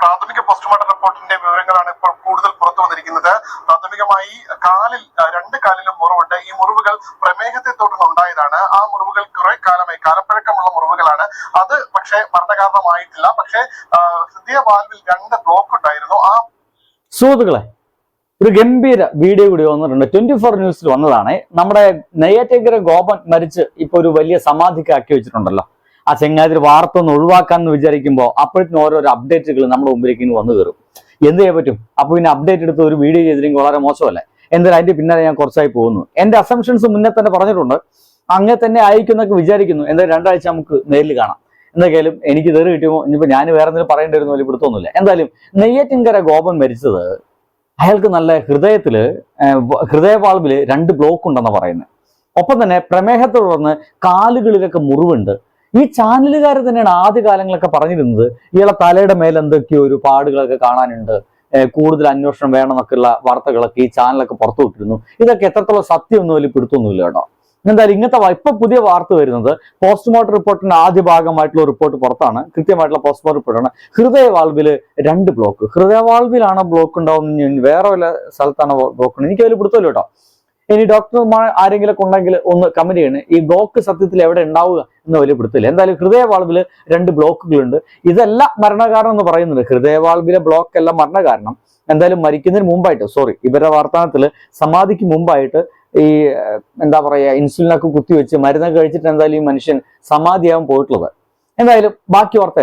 പ്രാഥമിക പോസ്റ്റ്മോർട്ടം റിപ്പോർട്ടിന്റെ വിവരങ്ങളാണ് ഇപ്പോൾ കൂടുതൽ പുറത്തു വന്നിരിക്കുന്നത്. പ്രാഥമികമായി കാലിൽ രണ്ട് കാലിലും മുറിവുണ്ട്. ഈ മുറിവുകൾ പ്രമേഹത്തെ തുടർന്ന് ഉണ്ടായതാണ് ആ മുറിവുകൾ കുറെ കാലമായി കാലപ്പഴക്കമുള്ള മുറിവുകളാണ്. അത് പക്ഷേ മരണകാരണമായിട്ടില്ല. പക്ഷേ ഹൃദയ വാൽവിൽ രണ്ട് ബ്ലോക്ക് ഉണ്ടായിരുന്നു. ആ സുഹൃത്തുക്കളെ ഒരു ഗംഭീര വീഡിയോ കൂടി വന്നിട്ടുണ്ട്. ട്വന്റി ഫോർ ന്യൂസിൽ വന്നതാണ്. നമ്മുടെ നെയ്യാറ്റേക്കര ഗോപൻ മരിച്ച് ഇപ്പൊ ഒരു വലിയ സമാധിക്ക് ആക്കി വെച്ചിട്ടുണ്ടല്ലോ. ആ ചങ്ങാതിരി വാർത്ത ഒന്ന് ഒഴിവാക്കാന്ന് വിചാരിക്കുമ്പോൾ അപ്പോഴത്തേനും ഓരോരോ അപ്ഡേറ്റുകൾ നമ്മുടെ മുമ്പിലേക്ക് ഇനി വന്നു കയറും എന്ത് ചെയ്യാൻ പറ്റും? അപ്പോൾ ഇനി അപ്ഡേറ്റ് എടുത്ത് ഒരു വീഡിയോ ചെയ്തില്ലെങ്കിൽ വളരെ മോശമല്ലേ? എന്തായാലും അതിന്റെ പിന്നാലെ ഞാൻ കുറച്ചായി പോകുന്നു. എന്റെ അസംഷൻസ് മുന്നേ തന്നെ പറഞ്ഞിട്ടുണ്ട്. അങ്ങനെ തന്നെ ആയിരിക്കും എന്നൊക്കെ വിചാരിക്കുന്നു. എന്തായാലും രണ്ടാഴ്ച നമുക്ക് നേരിൽ കാണാം. എന്തൊക്കെയാലും എനിക്ക് തെറി കിട്ടുമോ ഇനിയിപ്പോ ഞാൻ വേറെ എന്തെങ്കിലും പറയേണ്ടി വരുന്ന വലിയ പിടുത്തൊന്നുമില്ല എന്തായാലും നെയ്യാറ്റിൻകര ഗോപൻ മരിച്ചത് അയാൾക്ക് നല്ല വ- ഹൃദയവാൾവിൽ രണ്ട് ബ്ലോക്ക് ഉണ്ടെന്ന് പറയുന്നത് ഒപ്പം തന്നെ പ്രമേഹത്തെ തുടർന്ന് കാലുകളിലൊക്കെ മുറിവുണ്ട്. ഈ ചാനലുകാർ തന്നെയാണ് ആദ്യ കാലങ്ങളൊക്കെ പറഞ്ഞിരുന്നത്. ഇയാളെ തലയുടെ മേലെ എന്തൊക്കെയോ ഒരു പാടുകളൊക്കെ കാണാനുണ്ട്. കൂടുതൽ അന്വേഷണം വേണമെന്നൊക്കെയുള്ള വാർത്തകളൊക്കെ ഈ ചാനലൊക്കെ പുറത്തു വിട്ടിരുന്നു. ഇതൊക്കെ എത്രത്തോളം സത്യമൊന്നും വലിയ പിടുത്തൊന്നുമില്ല കേട്ടോ. എന്തായാലും ഇങ്ങനത്തെ ഇപ്പൊ പുതിയ വാർത്ത വരുന്നത് പോസ്റ്റ്മോർട്ടം റിപ്പോർട്ടിന്റെ ആദ്യ ഭാഗമായിട്ടുള്ള റിപ്പോർട്ട് പുറത്താണ്. കൃത്യമായിട്ടുള്ള പോസ്റ്റ്മോർട്ടം റിപ്പോർട്ടാണ്. ഹൃദയ വാൾവിൽ രണ്ട് ബ്ലോക്ക്. ഹൃദയവാൾവിലാണ് ബ്ലോക്ക് ഉണ്ടാവുന്ന വേറെ വല്ല സ്ഥലത്താണ് ബ്ലോക്ക് എനിക്ക് അതിൽ പിടുത്തല്ലോ കേട്ടോ. ഇനി ഡോക്ടർമാർ ആരെങ്കിലും ഉണ്ടെങ്കിൽ ഒന്ന് കമന്റ് ചെയ്യണേ. ഈ ബ്ലോക്ക് സത്യത്തിൽ എവിടെ ഉണ്ടാവുക എന്ന് വലിയ എന്തായാലും ഹൃദയവാൾവിൽ രണ്ട് ബ്ലോക്കുകളുണ്ട് ഇതല്ല മരണകാരണം എന്ന് പറയുന്നുണ്ട്. ഹൃദയവാൾവിലെ ബ്ലോക്ക് അല്ല മരണകാരണം. എന്തായാലും മരിക്കുന്നതിന് മുമ്പായിട്ട് സോറി ഇവരുടെ വാർത്താനത്തിൽ സമാധിക്ക് മുമ്പായിട്ട് ഈ എന്താ പറയുക ഇൻസുലിനൊക്കെ കുത്തിവെച്ച് മരുന്നൊക്കെ കഴിച്ചിട്ട് എന്തായാലും ഈ മനുഷ്യൻ സമാധിയാവും പോയിട്ടുള്ളത്. എന്തായാലും ബാക്കി വാർത്ത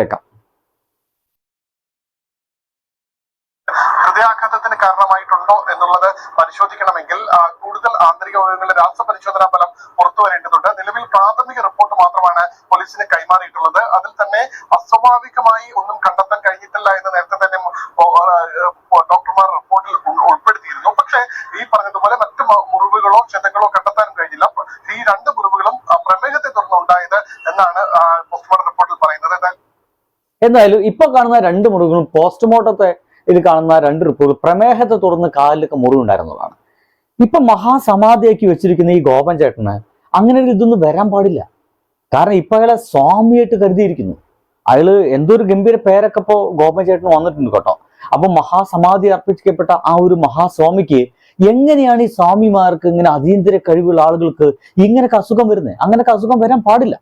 ഹൃദയാഘാതത്തിന് കാരണമായിട്ടുണ്ടോ എന്നുള്ളത് പരിശോധിക്കണമെങ്കിൽ കൂടുതൽ ആന്തരിക അവയവങ്ങളുടെ രാസപരിശോധനാ ഫലം പുറത്തു വരേണ്ടതുണ്ട്. നിലവിൽ പ്രാഥമിക റിപ്പോർട്ട് മാത്രമാണ് പോലീസിന് കൈമാറിയിട്ടുള്ളത്. അതിൽ തന്നെ അസ്വാഭാവികമായി ഒന്നും കണ്ടെത്താൻ കഴിഞ്ഞിട്ടില്ല എന്ന് നേരത്തെ തന്നെ ഡോക്ടർമാർ റിപ്പോർട്ടിൽ ഉൾ- ഉൾപ്പെടുത്തിയിരുന്നു. പക്ഷേ ഈ പറഞ്ഞതുപോലെ മറ്റു മുറിവുകളോ ക്ഷതങ്ങളോ കണ്ടെത്താനും കഴിഞ്ഞില്ല. ഈ രണ്ട് മുറിവുകളും പ്രമേഹത്തെ തുടർന്ന് ഉണ്ടായത് എന്നാണ് പോസ്റ്റ്മോർട്ടം റിപ്പോർട്ടിൽ പറയുന്നത്. എന്തായാലും ഇപ്പൊ കാണുന്ന രണ്ട് മുറിവുകളും പോസ്റ്റ്മോർട്ടത്തെ ഇത് കാണുന്ന രണ്ട് റിപ്പോർട്ട് പ്രമേഹത്തെ തുടർന്ന് കാലിലൊക്കെ മുറിവുണ്ടായിരുന്നതാണ്. ഇപ്പൊ മഹാസമാധിയാക്കി വെച്ചിരിക്കുന്ന ഈ ഗോപൻ ചേട്ടന് അങ്ങനെ ഒരു ഇതൊന്നും വരാൻ പാടില്ല. കാരണം ഇപ്പൊ അയാളെ സ്വാമിയായിട്ട് കരുതിയിരിക്കുന്നു. അയാൾ എന്തോ ഒരു ഗംഭീര പേരൊക്കെ ഇപ്പോ ഗോപൻ ചേട്ടന് വന്നിട്ടുണ്ട് കേട്ടോ. അപ്പൊ മഹാസമാധി അർപ്പിക്കപ്പെട്ട ആ ഒരു മഹാസ്വാമിക്ക് എങ്ങനെയാണ് ഈ സ്വാമിമാർക്ക് ഇങ്ങനെ അതീന്ദ്ര കഴിവുള്ള ആളുകൾക്ക് ഇങ്ങനൊക്കെ അസുഖം വരുന്നത് അങ്ങനൊക്കെ അസുഖം വരാൻ പാടില്ല.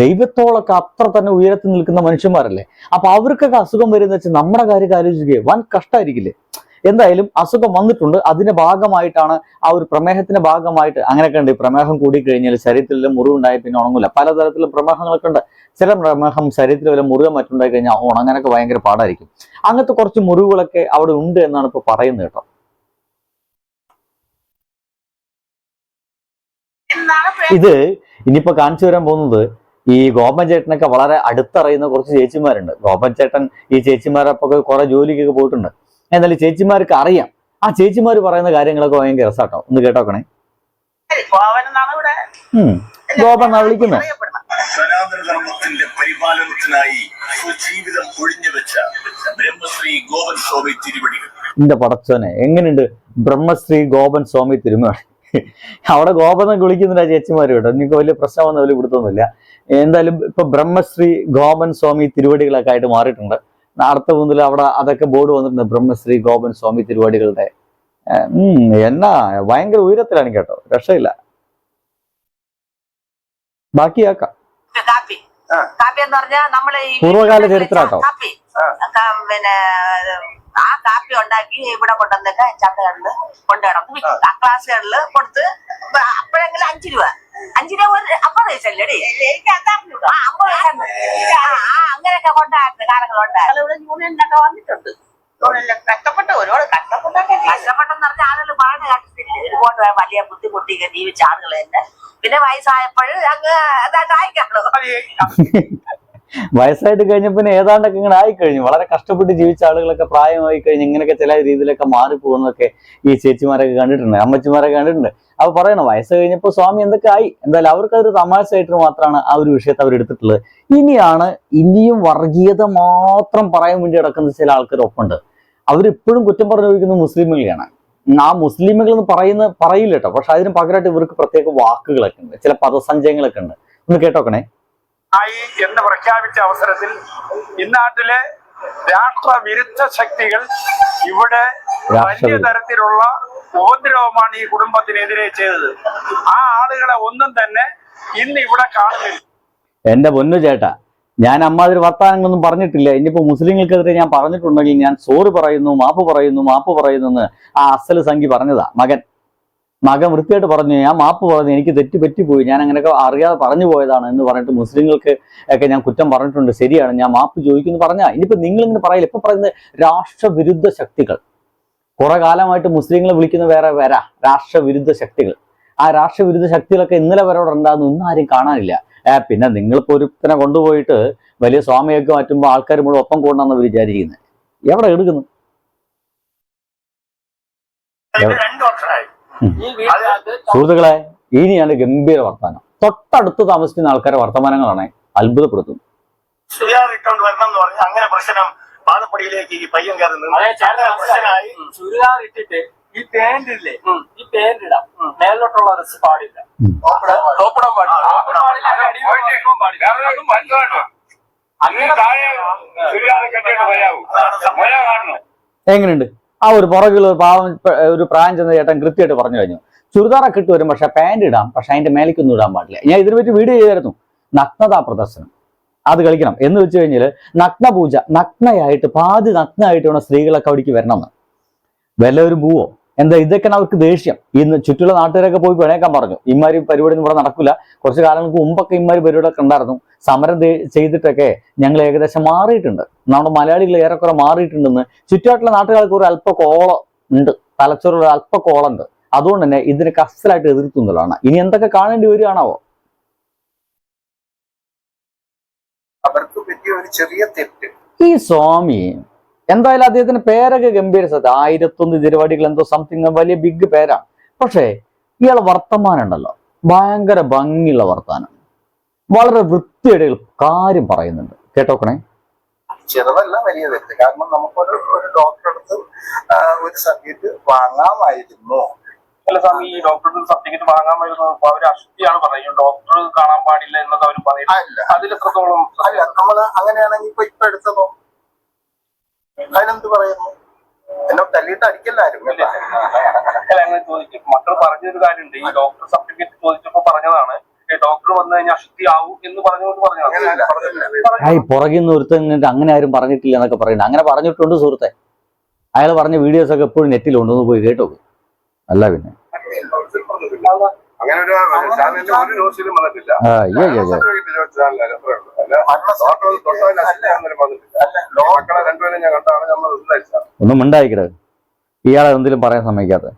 ദൈവത്തോളൊക്കെ അത്ര തന്നെ ഉയരത്തിൽ നിൽക്കുന്ന മനുഷ്യന്മാരല്ലേ? അപ്പൊ അവർക്കൊക്കെ അസുഖം വരുന്ന വെച്ചാൽ നമ്മുടെ കാര്യം ആലോചിക്കുക വൻ കഷ്ടമായിരിക്കില്ലേ എന്തായാലും അസുഖം വന്നിട്ടുണ്ട്. അതിന്റെ ഭാഗമായിട്ടാണ് ആ ഒരു പ്രമേഹത്തിന്റെ ഭാഗമായിട്ട് അങ്ങനെയൊക്കെ ഉണ്ട്. പ്രമേഹം കൂടി കഴിഞ്ഞാൽ ശരീരത്തിൽ മുറിവുണ്ടായി പിന്നെ ഉണങ്ങില്ല പലതരത്തിലും പ്രമേഹങ്ങളൊക്കെ ഉണ്ട്. ചില പ്രമേഹം ശരീരത്തിൽ വല്ല മുറിവ് മറ്റുണ്ടായി കഴിഞ്ഞാൽ ഉണങ്ങാനൊക്കെ ഭയങ്കര പാടായിരിക്കും. അങ്ങനത്തെ കുറച്ച് മുറിവുകളൊക്കെ അവിടെ ഉണ്ട് എന്നാണ് ഇപ്പൊ പറയുന്നത് കേട്ടോ. ഇത് ഇനിയിപ്പോ കാണിച്ചു വരാൻ പോകുന്നത് ഈ ഗോപൻ ചേട്ടനൊക്കെ വളരെ അടുത്തറിയുന്ന കുറച്ച് ചേച്ചിമാരുണ്ട്. ഗോപൻ ചേട്ടൻ ഈ ചേച്ചിമാരപ്പൊക്കെ കുറെ ജോലിക്കൊക്കെ പോയിട്ടുണ്ട്. എന്നാലും ചേച്ചിമാർക്ക് അറിയാം. ആ ചേച്ചിമാർ പറയുന്ന കാര്യങ്ങളൊക്കെ ഭയങ്കര രസാട്ടോ. ഒന്ന് കേട്ടോക്കണേ. ഗോപൻ എന്നാ വിളിക്കുന്നത് അറിയപ്പെടുന്നത് സനാതനധർമ്മത്തിന്റെ പരിപാലനത്തിനായി സ്വജീവിതം ബ്രഹ്മശ്രീ ഗോപൻ സ്വാമി തിരുവടികൾ. എന്റെ പടച്ചോനെ എങ്ങനെയുണ്ട് ബ്രഹ്മശ്രീ ഗോപൻ സ്വാമി തിരുമേണി അവിടെ ഗോപനം കുളിക്കുന്നില്ല ചേച്ചിമാര് കേട്ടോ. നിങ്ങൾക്ക് വലിയ പ്രശ്നമൊന്നും വലിയ പിടുത്തൊന്നുമില്ല എന്തായാലും ഇപ്പൊ ബ്രഹ്മശ്രീ ഗോപൻ സ്വാമി തിരുവടികളൊക്കെ ആയിട്ട് മാറിയിട്ടുണ്ട്. അടുത്ത മുതൽ അവിടെ അതൊക്കെ ബോർഡ് വന്നിട്ടുണ്ട് ബ്രഹ്മശ്രീ ഗോപൻ സ്വാമി തിരുവടികളുടെ. എന്നാ ഭയങ്കര ഉയരത്തിലാണ് കേട്ടോ. രക്ഷയില്ല. ബാക്കിയാക്കാം കാപ്പി. ആ. കാപ്പി എന്ന് പറഞ്ഞാൽ നമ്മൾ ഈ പൂർവകാല ചരിത്രാട്ടോ. കാപ്പി. ആ. ക- പിന്നെ കാപ്പി ഉണ്ടാക്കി ഇവിടെ കൊണ്ടുവന്നിട്ട് ചന്തകളിൽ കൊണ്ടു കൊണ്ടുവരണം. ആ. ക്ലാസ്സുകളിൽ കൊടുത്ത് അപ്പോഴെങ്കിലും അഞ്ചു രൂപ. അഞ്ചു രൂപ ഒരു അമ്പത്. ആ, ആ, അങ്ങനെയൊക്കെ കൊണ്ടായിരുന്നു കാലങ്ങളുണ്ട് ഇവിടെ യൂണിയനിലൊക്കെ വന്നിട്ടുണ്ട്. യൂണിയനിൽ കഷ്ടപ്പെട്ട് ഒരുപാട് കഷ്ടപ്പെട്ടൊക്കെ കഷ്ടപ്പെട്ടെന്ന് പറഞ്ഞാൽ ആളുകൾ പറഞ്ഞു കേട്ടിട്ടില്ല ഒരുപാട് വലിയ ബുദ്ധിമുട്ടിയൊക്കെ ജീവിച്ച ആളുകൾ തന്നെ. പിന്നെ വയസ്സായപ്പോഴും അങ്ങ് അതായിട്ട് ആയിക്കാണോ വയസ്സായിട്ട് കഴിഞ്ഞപ്പോ പിന്നെ ഏതാണ്ടൊക്കെ ഇങ്ങനെ ആയി കഴിഞ്ഞു വളരെ കഷ്ടപ്പെട്ട് ജീവിച്ച ആളുകളൊക്കെ പ്രായമായി കഴിഞ്ഞ് ഇങ്ങനെയൊക്കെ ചില രീതിയിലൊക്കെ മാറിപ്പോകുന്നൊക്കെ ഈ ചേച്ചിമാരൊക്കെ കണ്ടിട്ടുണ്ട് അമ്മച്ചിമാരൊക്കെ കണ്ടിട്ടുണ്ട്. അപ്പൊ പറയണം വയസ്സ് കഴിഞ്ഞപ്പോ സ്വാമി എന്തൊക്കെ ആയി? എന്തായാലും അവർക്ക് അതൊരു തമാശയായിട്ട് മാത്രമാണ് ആ ഒരു വിഷയത്തെ അവർ എടുത്തിട്ടുള്ളത്. ഇനിയാണ് ഇനിയും വർഗീയത മാത്രം പറയാൻ വേണ്ടി നടക്കുന്ന ചില ആൾക്കാർ ഒപ്പുണ്ട് അവരിപ്പോഴും കുറ്റം പറഞ്ഞു ചോദിക്കുന്നത് മുസ്ലിമുകളെയാണ്. ആ മുസ്ലിമുകൾ എന്ന് പറയുന്ന പറയില്ല കേട്ടോ. പക്ഷെ അതിന് പകരമായിട്ട് ഇവർക്ക് പ്രത്യേക വാക്കുകളൊക്കെ ഉണ്ട്. ചില പദസഞ്ചയങ്ങളൊക്കെ ഉണ്ട്. ഒന്ന് കേട്ടോക്കണേ. ആയി എന്ന് പ്രഖ്യാപിച്ച അവസരത്തിൽ ഇന്നാട്ടിലെ രാഷ്ട്രവിരുദ്ധ ശക്തികൾ ഇവിടെ വലിയ തരത്തിലുള്ള ഉപദ്രവമാണ് ഈ കുടുംബത്തിനെതിരെ ചെയ്തത്. ആ ആളുകളെ ഒന്നും തന്നെ ഇന്ന് ഇവിടെ കാണുന്നില്ല. എന്റെ പൊന്നു ചേട്ട ഞാൻ അമ്മാതിരി വർത്താനങ്ങളൊന്നും പറഞ്ഞിട്ടില്ല. ഇനിയിപ്പോ മുസ്ലിങ്ങൾക്കെതിരെ ഞാൻ പറഞ്ഞിട്ടുണ്ടെങ്കിൽ ഞാൻ സോറി പറയുന്നു മാപ്പ് പറയുന്നു മാപ്പ് പറയുന്നു എന്ന് ആ അസൽ സംഖ്യ പറഞ്ഞതാ മകൻ. മകൻ വൃത്തിയായിട്ട് പറഞ്ഞു ഞാൻ മാപ്പ് പറഞ്ഞു എനിക്ക് തെറ്റ് പറ്റിപ്പോയി ഞാൻ അങ്ങനെയൊക്കെ അറിയാതെ പറഞ്ഞു പോയതാണ് എന്ന് പറഞ്ഞിട്ട് മുസ്ലിങ്ങൾക്ക് ഒക്കെ ഞാൻ കുറ്റം പറഞ്ഞിട്ടുണ്ട്. ശരിയാണ് ഞാൻ മാപ്പ് ചോദിക്കുന്നു പറഞ്ഞാൽ ഇനിയിപ്പോൾ നിങ്ങൾ ഇങ്ങനെ പറയില്ല ഇപ്പം പറയുന്നത് രാഷ്ട്രവിരുദ്ധ ശക്തികൾ. കുറെ കാലമായിട്ട് മുസ്ലിങ്ങളെ വിളിക്കുന്ന വേറെ വരാ രാഷ്ട്രവിരുദ്ധ ശക്തികൾ. ആ രാഷ്ട്രവിരുദ്ധ ശക്തികളൊക്കെ ഇന്നലെ വരോട് ഉണ്ടാകുന്നു ഇന്നും ആരും കാണാനില്ല. പിന്നെ നിങ്ങളിപ്പോ ഒരുത്തനെ കൊണ്ടുപോയിട്ട് വലിയ സ്വാമിയൊക്കെ മാറ്റുമ്പോൾ ആൾക്കാർ മുഴുവൻ ഒപ്പം കൂടണമെന്ന് വിചാരിക്കുന്നത് എവിടെ എടുക്കുന്നു? സുഹൃത്തുക്കളെ ഇനിയാണ് ഗംഭീര വർത്തമാനം. തൊട്ടടുത്ത് താമസിക്കുന്ന ആൾക്കാരെ വർത്തമാനങ്ങളാണ് അത്ഭുതപ്പെടുത്തും സുയാർ ഇട്ടോണ്ട് വരണം എന്ന് പറഞ്ഞ് അങ്ങനെ പ്രശ്നം പാതപ്പടിയിലേക്ക് ഈ പയ്യൻ കയറി പ്രശ്നമായി. ചുരിദാർ ഇട്ടിട്ട് ഈ പാന്റ് ഇല്ലേ? ഈ പാന്റ് ഇടാം. മേലോട്ടുള്ള ഡ്രസ് പാടില്ല. ടോപ്പിടാൻ പാടില്ല. എങ്ങനെയുണ്ട്? ആ ഒരു പുറകിൽ ഒരു പാവം ഒരു പ്രായം ചെന്ന ചേട്ടൻ കൃത്യമായിട്ട് പറഞ്ഞു കഴിഞ്ഞു. ചുരിദാറൊക്കെ ഇട്ട് വരും പക്ഷെ പാന്റ് ഇടാം പക്ഷെ അതിന്റെ മേലേക്കൊന്നും ഇടാൻ പാടില്ല. ഞാൻ ഇതിനെ പറ്റി വീഡിയോ ചെയ്തായിരുന്നു. നഗ്നതാ പ്രദർശനം. അത് കളിക്കണം. എന്ന് വെച്ച് കഴിഞ്ഞാൽ നഗ്നപൂജ നഗ്നയായിട്ട് പാതി നഗ്നയായിട്ട് വേണം സ്ത്രീകളൊക്കെ അവിടേക്ക് വരണം വല്ല ഒരു പൂവോ? എന്താ ഇതൊക്കെയാണ് അവർക്ക് ദേഷ്യം. ഇന്ന് ചുറ്റുള്ള നാട്ടുകാരൊക്കെ പോയി പിണേക്കാൻ പറഞ്ഞു. ഇമാരി പരിപാടി ഇവിടെ നടക്കില്ല കുറച്ച് കാലങ്ങൾക്ക് മുമ്പൊക്കെ ഇമാരി പരിപാടിയൊക്കെ ഉണ്ടായിരുന്നു. സമരം ചെയ്തിട്ടൊക്കെ ഞങ്ങൾ ഏകദേശം മാറിയിട്ടുണ്ട്. നമ്മുടെ മലയാളികൾ ഏറെക്കുറെ മാറിയിട്ടുണ്ടെന്ന് ചുറ്റുപാട്ടുള്ള നാട്ടുകാർക്ക് ഒരു അല്പ കോളം ഉണ്ട്. തലച്ചോറിൽ ഒരു അല്പ കോളം ഉണ്ട്. അതുകൊണ്ട് തന്നെ ഇതിന് കസ്റ്റലായിട്ട് എതിർത്തുന്നതാണ്. ഇനി എന്തൊക്കെ കാണേണ്ടി വരികയാണാവോ? അവർക്ക് പറ്റിയ ഒരു ചെറിയ തെറ്റ്. ഈ സ്വാമി എന്തായാലും അദ്ദേഹത്തിന്റെ പേരൊക്കെ ഗംഭീര സത്യം ആയിരത്തൊന്ന് തിരുവാടികൾ എന്തോ സംതിങ് വലിയ ബിഗ് പേരാണ്. പക്ഷേ ഇയാളെ വർത്തമാനം ഉണ്ടല്ലോ. ഭയങ്കര ഭംഗിയുള്ള വർത്തമാനം. വളരെ വൃത്തിയുടെ കാര്യം പറയുന്നുണ്ട്. കേട്ടോക്കണേ? ചെറുതല്ല വലിയ തെറ്റ്. കാരണം നമുക്കൊരു ഒരു ഡോക്ടറെ അടുത്ത് ഒരു സർട്ടിഫിക്കറ്റ് വാങ്ങാമായിരുന്നു. അല്ല സ്വാമി ഈ ഡോക്ടറുടെ സർട്ടിഫിക്കറ്റ് വാങ്ങാമായിരുന്നു. അവർ അവർ അശുദ്ധിയാണ് പറയുന്നത്. ഡോക്ടർ കാണാൻ പാടില്ല എന്നൊക്കെ അവർ പറയുന്നത്. അതിൽ എത്രത്തോളം അല്ല നമ്മൾ അങ്ങനെയാണെങ്കിൽ ഇപ്പൊ ഇപ്പൊ എടുത്തതോ? അതിനെന്ത് പറയുന്നു? എന്നെ തല്ലിയിട്ട് അടിക്കല്ലാരും മക്കൾ പറഞ്ഞൊരു കാര്യമുണ്ട്. ഈ ഡോക്ടർ സർട്ടിഫിക്കറ്റ് ചോദിച്ചപ്പോ പറഞ്ഞതാണ് ഡോക്ടർ വന്നു കഴിഞ്ഞാൽ അശുദ്ധി ആവും എന്ന് പറഞ്ഞുകൊണ്ട് അങ്ങനെയല്ല, പറഞ്ഞതാണ് ആയി പുറകിൽ നിന്ന് ഒരുത്തൻ അങ്ങനെ ആരും പറഞ്ഞിട്ടില്ല എന്നൊക്കെ പറയുന്നത് അങ്ങനെ പറഞ്ഞിട്ടുണ്ട് സുഹൃത്തെ. അയാൾ പറഞ്ഞ വീഡിയോസ് ഒക്കെ എപ്പോഴും നെറ്റിലുണ്ടെന്ന് പോയി കേട്ടോ അല്ല പിന്നെ. അങ്ങനെ ഒരു ചാനലിൽ ഒരു ന്യൂസിലും വന്നിട്ടില്ല. മക്കളെ രണ്ടുപേരും ഞാൻ കണ്ടാണ് നമ്മൾ ഒന്നും മിണ്ടായിക്കട ഇയാളെ എന്തെങ്കിലും പറയാൻ സമ്മതിക്കാത്ത.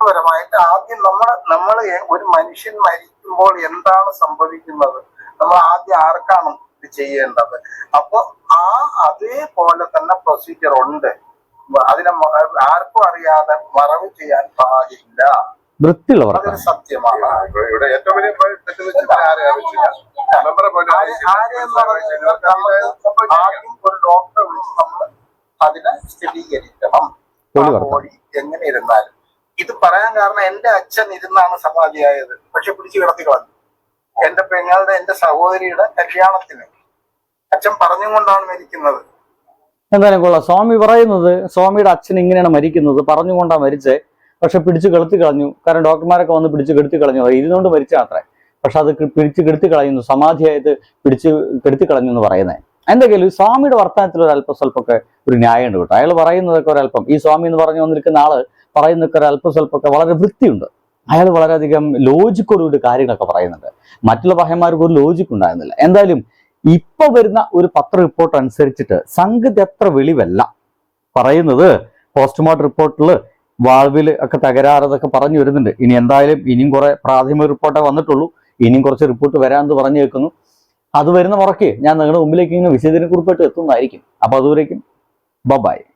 പരമായിട്ട് ആദ്യം നമ്മൾ നമ്മൾ ഒരു മനുഷ്യൻ മരിക്കുമ്പോൾ എന്താണ് സംഭവിക്കുന്നത്? നമ്മൾ ആദ്യം ആർക്കാണ് ഇത് ചെയ്യേണ്ടത്? അപ്പൊ ആ അതേപോലെ തന്നെ പ്രൊസീജിയർ ഉണ്ട്. അതിനെ ആർക്കും അറിയാതെ മറവ് ചെയ്യാൻ പാടില്ല വൃത്തിയുള്ള വർത്തമാനം അതിനെ സ്ഥിരീകരിക്കണം. ബോഡി എങ്ങനെ ഇരുന്നാലും ഇത് പറയാൻ കാരണം എന്റെ അച്ഛൻ ഇരുന്നാണ് സമാധിയായത്. പക്ഷെ പിടിച്ചു കിടത്തി കളഞ്ഞു. എന്റെ പെങ്ങളുടെ എന്റെ സഹോദരിയുടെ കല്യാണത്തിന്. അച്ഛൻ പറഞ്ഞുകൊണ്ടാണ് മരിക്കുന്നത്. എന്തായാലും കൊള്ളാം. സ്വാമി പറയുന്നത് സ്വാമിയുടെ അച്ഛൻ ഇങ്ങനെയാണ് മരിക്കുന്നത്. പറഞ്ഞുകൊണ്ടാണ് മരിച്ചത്. പക്ഷെ പിടിച്ച് കെളുത്തി കളഞ്ഞു. കാരണം ഡോക്ടർമാരൊക്കെ വന്ന് പിടിച്ച് കെടുത്തി കളഞ്ഞു. ഇരുന്നുകൊണ്ട് മരിച്ച അത്രേ. പക്ഷെ അത് പിടിച്ച് കെടുത്തി കളയുന്നു. സമാധിയായിട്ട് പിടിച്ച് കെടുത്തി കളഞ്ഞു എന്ന് പറയുന്നത് എന്തെങ്കിലും സ്വാമിയുടെ വർത്തമാനത്തിൽ ഒരു അല്പം സ്വല്പമൊക്കെ ഒരു ന്യായമുണ്ട് കേട്ടോ. അയാൾ പറയുന്നതൊക്കെ ഒരല്പം. ഈ സ്വാമി എന്ന് പറഞ്ഞു വന്നിരിക്കുന്ന ആൾ പറയുന്നൊക്കെ ഒരു അല്പ സ്വല്പമൊക്കെ വളരെ വൃത്തിയുണ്ട്. അയാൾ വളരെയധികം ലോജിക്കോടുകൂടി കാര്യങ്ങളൊക്കെ പറയുന്നുണ്ട്. മറ്റുള്ള പഹയന്മാർക്ക് ഒരു ലോജിക്ക് ഉണ്ടായിരുന്നില്ല. എന്തായാലും ഇപ്പൊ വരുന്ന ഒരു പത്ര റിപ്പോർട്ട് അനുസരിച്ചിട്ട് സംഗതി അത്ര വെളിവല്ല. പറയുന്നത് പോസ്റ്റ്മോർട്ടം റിപ്പോർട്ടിൽ വാൾവിൽ ഒക്കെ തകരാറതൊക്കെ പറഞ്ഞു വരുന്നുണ്ട്. ഇനി എന്തായാലും ഇനിയും കുറെ പ്രാഥമിക റിപ്പോർട്ടേ വന്നിട്ടുള്ളൂ. ഇനിയും കുറച്ച് റിപ്പോർട്ട് വരാമെന്ന് പറഞ്ഞു കേൾക്കുന്നു. അത് വരുന്ന മുറയ്ക്ക് ഞാൻ നിങ്ങളുടെ മുമ്പിലേക്ക് ഇങ്ങനെ വിശദീകരണക്കുറിപ്പായിട്ട് എത്തുന്നതായിരിക്കും. അപ്പോൾ അതുവരേക്കും ബബായ്